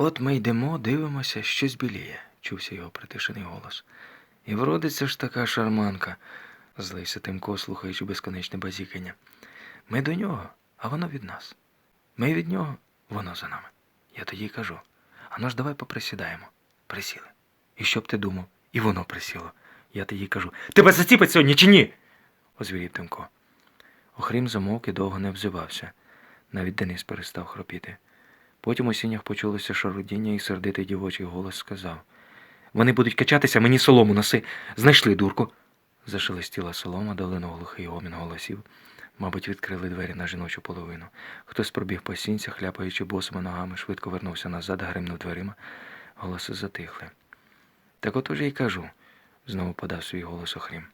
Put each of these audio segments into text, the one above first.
От ми йдемо, дивимося, щось біліє, чувся його притишений голос. І вродиться ж така шарманка, злився Тимко, слухаючи безконечне базікання. Ми до нього, а воно від нас. Ми від нього, воно за нами. Я тоді й кажу. Ану ж давай поприсідаємо. Присіли. І що б ти думав? І воно присіло. Я тоді й кажу. Тебе заціпить сьогодні чи ні? озвірів Тимко. Охрім замовк і довго не взивався. Навіть Денис перестав хропіти. Потім у сінях почулося шарудіння і сердитий дівочий голос сказав Вони будуть качатися, мені солому носи. Знайшли дурку. Зашелестіла солома, долинув глухий гомін голосів. Мабуть, відкрили двері на жіночу половину. Хтось пробіг по сінцях, хляпаючи босими ногами, швидко вернувся назад, гримнув дверима. Голоси затихли. Так от уже й кажу, знову подав свій голос Охрім.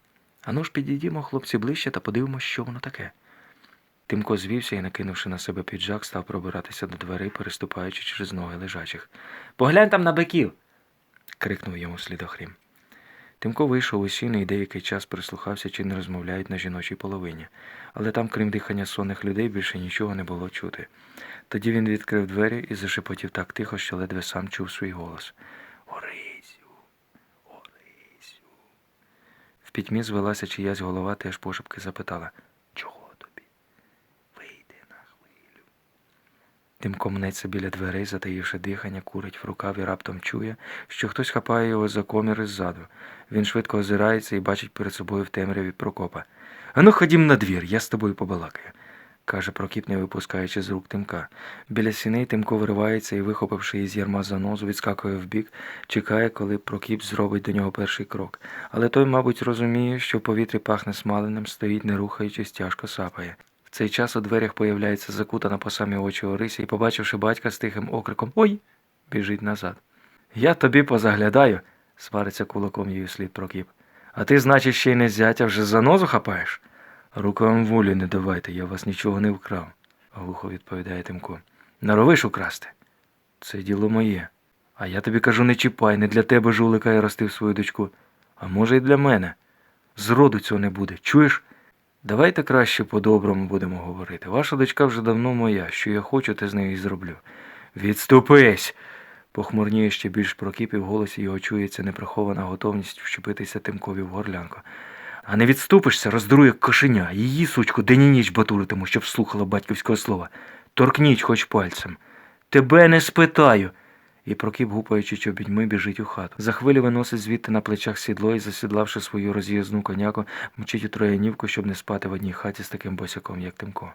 Ану ж підійдімо, хлопці, ближче та подивимося, що воно таке. Тимко звівся і, накинувши на себе піджак, став пробиратися до дверей, переступаючи через ноги лежачих. Поглянь там на биків. крикнув йому слід Охрім. Тимко вийшов у сіни і деякий час прислухався, чи не розмовляють на жіночій половині, але там, крім дихання сонних людей, більше нічого не було чути. Тоді він відкрив двері і зашепотів так тихо, що ледве сам чув свій голос. Орисю, Орисю. В пітьмі звелася чиясь голова, теж пошепки запитала Чого тобі? Вийди на хвилю. Тимко мнеться біля дверей, затаївши дихання, курить в рукав і раптом чує, що хтось хапає його за комір ззаду. Він швидко озирається і бачить перед собою в темряві Прокопа. Ану, ходім на двір, я з тобою побалакаю, каже Прокіп, не випускаючи з рук Тимка. Біля сіней Тимко виривається і, вихопивши із ярма занозу, відскакує вбік, чекає, коли Прокіп зробить до нього перший крок. Але той, мабуть, розуміє, що в повітрі пахне смаленим, стоїть, не рухаючись, тяжко сапає. Цей час у дверях появляється закутана по самі очі Орися і, побачивши батька з тихим окриком Ой! біжить назад. Я тобі позаглядаю, свариться кулаком її слід Прокіп. А ти, значить, ще й не зятя вже занозу хапаєш? Рукам волі не давайте, я вас нічого не вкрав, глухо відповідає Тимко. Наровиш украсти? Це діло моє. А я тобі кажу, не чіпай, не для тебе жулика я ростив свою дочку, а може, й для мене. Зроду цього не буде, чуєш? Давайте краще по-доброму будемо говорити. Ваша дочка вже давно моя, що я хочу, те з нею і зроблю. Відступись! Похмурніє ще більш прокіп, і в голосі його чується неприхована готовність вщепитися Тимкові в горлянку. А не відступишся, роздуру як кошеня, її сучку день і ніч батуритиму, щоб слухала батьківського слова. Торкніть хоч пальцем. Тебе не спитаю. І прокіп, гупаючи чобітьми, біжить у хату. За хвилю виносить звідти на плечах сідло і, засідлавши свою роз'їзну коняку, мчить у троянівку, щоб не спати в одній хаті з таким босяком, як Тимко.